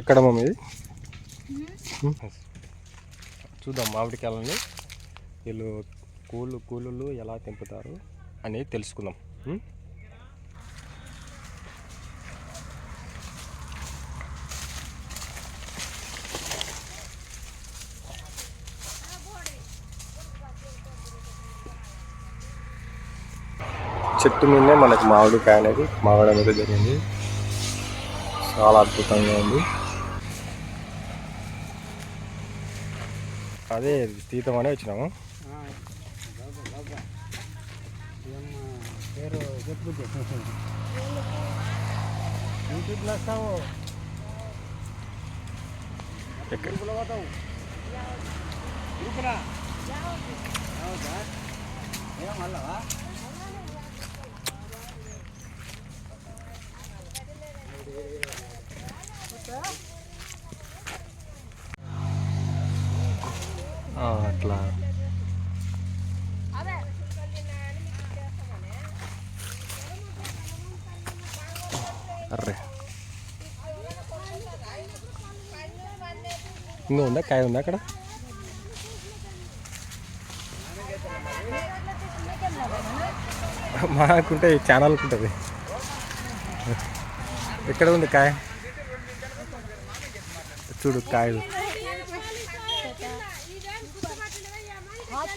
ఎక్కడ మమ్మీ ఇది చూద్దాం మామిడికాయలని వీళ్ళు కూలు కూలీలు ఎలా తెంపుతారు అనేది తెలుసుకుందాం? చెట్టు మీదనే మనకు మామిడికాయ అనేది మామిడి అనేది జరిగింది. చాలా అద్భుతంగా ఉంది. అదే తీతం అనే వచ్చినాము. పేరు చెప్పు యూట్యూబ్లో వస్తావు గ్రూపులో పోతావు గ్రూపునా ఏం మళ్ళా అట్లా. అర్రే. ఇంకా ఉందా? కాయ ఉందా అక్కడ? మాకుంటే ఛానల్ ఉంటుంది ఎక్కడ ఉంది కాయ? చూడు కాయలు.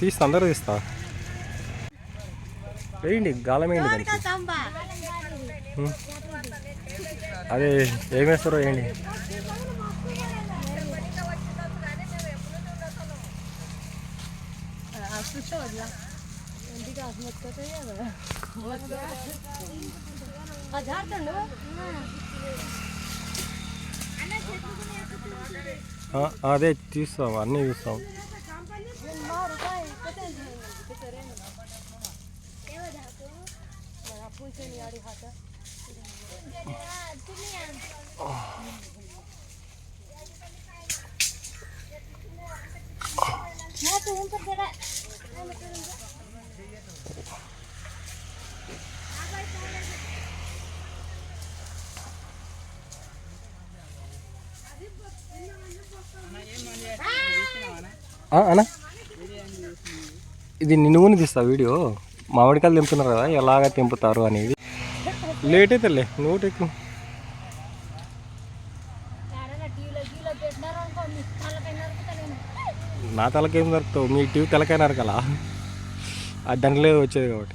తీస్తా అందరూ తీస్తా. వేయండి గాలం వేయండి దానికి. ఉం. అదే ఏం వేస్తారో వేయండి. అది ఆడుతుండు ఆ, అదే తీస్తాం అన్నీ తీస్తాం మా రూపాయి పూజని ఆడి అన్నా? ఇది నిన్ను తీస్తా వీడియో. మామిడికాయలు తెంపుతున్నారు కదా ఎలాగ తెంపుతారు అనేది. లేట్ అవుతుందిలే నువ్వు ఎక్కువ నా తలకేం దొరుకుతావు మీ టీవీ తలకై కదా అది దాంట్లో వచ్చేది కాబట్టి.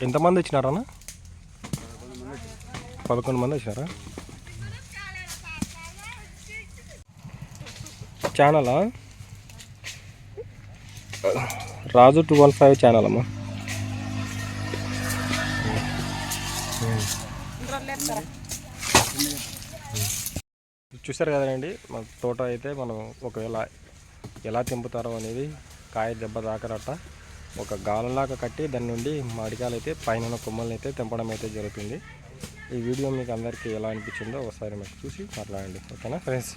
ఎంతమంది వచ్చినారా పదకొండు మంది వచ్చినారా? ఛానలా Raju two one five channel అమ్మా. చూసారు కదండి మన తోట అయితే మనం ఒకవేళ ఎలా తెంపుతారో అనేది కాయ దెబ్బ తాకరట ఒక గాలంలాగా కట్టి దాని నుండి మడికాయలు అయితే పైన కొమ్మల్ని అయితే తెంపడం అయితే జరుగుతుంది ఈ వీడియో మీకు అందరికీ ఎలా అనిపించిందో ఒకసారి మీకు చూసి మాట్లాడండి. ఓకేనా ఫ్రెండ్స్?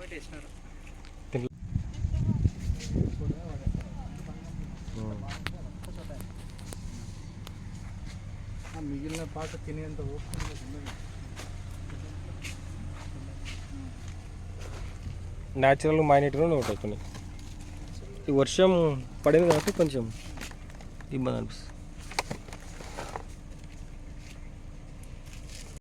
పెట్టేసినారు ఆ పాట తినేంత న్యాచురల్ మైనట్గా ఉంటాయి కొన్ని ఈ వర్షం పడింది కాబట్టి కొంచెం ఇబ్బంది అనిపిస్తుంది.